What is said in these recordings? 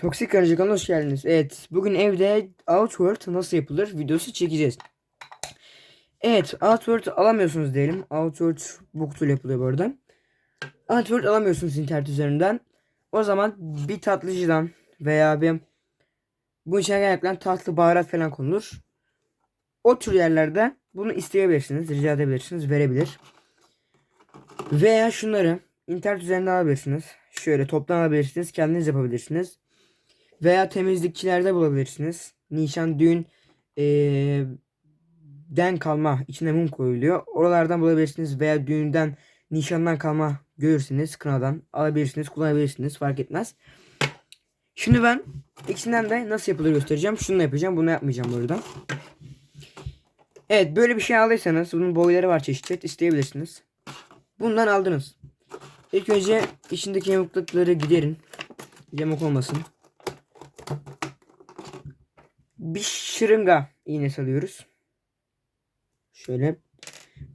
Toksik Karınca kanalına hoş geldiniz. Evet, bugün evde Outward nasıl yapılır videosu çekeceğiz. Evet, Outward alamıyorsunuz diyelim. Outward kutuyla yapılıyor bu arada. Outward alamıyorsunuz internet üzerinden. O zaman bir tatlıcıdan veya bir bu içine gerçekten tatlı baharat falan konulur. O tür yerlerde bunu isteyebilirsiniz, rica edebilirsiniz, verebilir. Veya şunları internet üzerinden alabilirsiniz. Şöyle toptan alabilirsiniz, kendiniz yapabilirsiniz. Veya temizlikçilerde bulabilirsiniz. Nişan, düğün eee, den kalma içine mum koyuluyor. Oralardan bulabilirsiniz veya düğünden nişandan kalma görürsünüz kınadan alabilirsiniz kullanabilirsiniz fark etmez. Şimdi ben ikisinden de nasıl yapılır göstereceğim. Şunu yapacağım bunu yapmayacağım burada. Evet böyle bir şey aldıysanız bunun boyları var çeşitli isteyebilirsiniz. Bundan aldınız. İlk önce içindeki yamuklukları giderin. Yamuk olmasın. Bir şırınga iğnesi alıyoruz. Şöyle.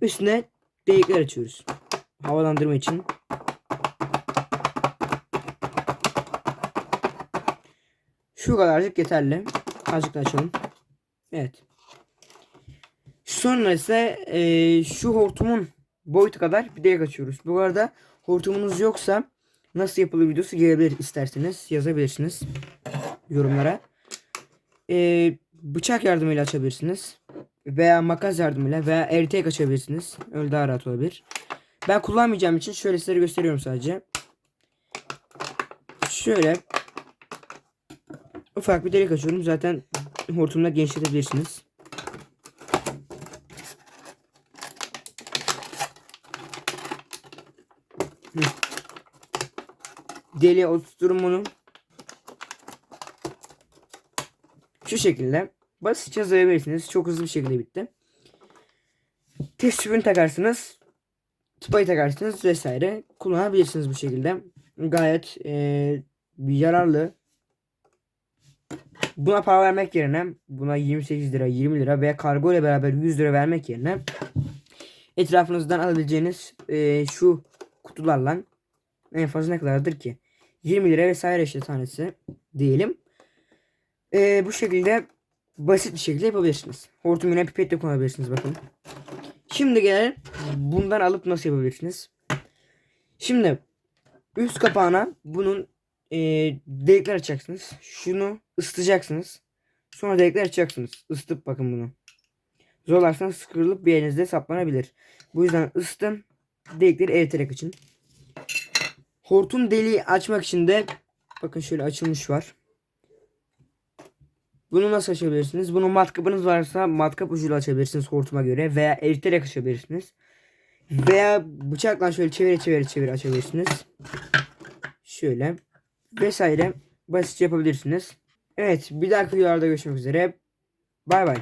Üstüne delikler açıyoruz. Havalandırma için. Şu kadarcık yeterli. Azıcık da açalım. Evet. Sonra ise eee, şu hortumun boyutu kadar bir delik açıyoruz. Bu arada hortumunuz yoksa nasıl yapılır videosu gelebilir isterseniz yazabilirsiniz yorumlara. Eee, bıçak yardımıyla açabilirsiniz. Veya makas yardımıyla veya eriteğe açabilirsiniz. Öyle daha rahat olabilir. Ben kullanmayacağım için şöyle sizlere gösteriyorum sadece. Şöyle ufak bir delik açıyorum. Zaten hortumla genişletebilirsiniz. Deliğe oturturum bunu. Şu şekilde basitçe hazırlayabilirsiniz. Çok hızlı bir şekilde bitti. Test tüpünü takarsınız. Tıpayı takarsınız vesaire. Kullanabilirsiniz bu şekilde. Gayet eee, yararlı. Buna para vermek yerine buna 28 lira 20 lira veya kargo ile beraber 100 lira vermek yerine etrafınızdan alabileceğiniz eee, şu kutularla en fazla ne kadardır ki? 20 lira vesaire işte tanesi diyelim. Eee, bu şekilde basit bir şekilde yapabilirsiniz. Hortum yine pipet de kullanabilirsiniz bakın. Şimdi gelelim bundan alıp nasıl yapabilirsiniz? Şimdi üst kapağına bunun eee delikler açacaksınız. Şunu ısıtacaksınız. Sonra delikler açacaksınız. Isıtıp bakın bunu. Zorlarsanız sıkırılıp bir yerinizde saplanabilir. Bu yüzden ısıtın. Delikleri eriterek açın. Hortum deliği açmak için de bakın şöyle açılmış var. Bunu nasıl açabilirsiniz? Bunun matkapınız varsa matkap ucuyla açabilirsiniz hortuma göre veya eriterek açabilirsiniz. Veya bıçakla şöyle çevire çevire çevire açabilirsiniz. Şöyle vesaire basitçe yapabilirsiniz. Evet bir dahaki videolarda görüşmek üzere. Bay bay.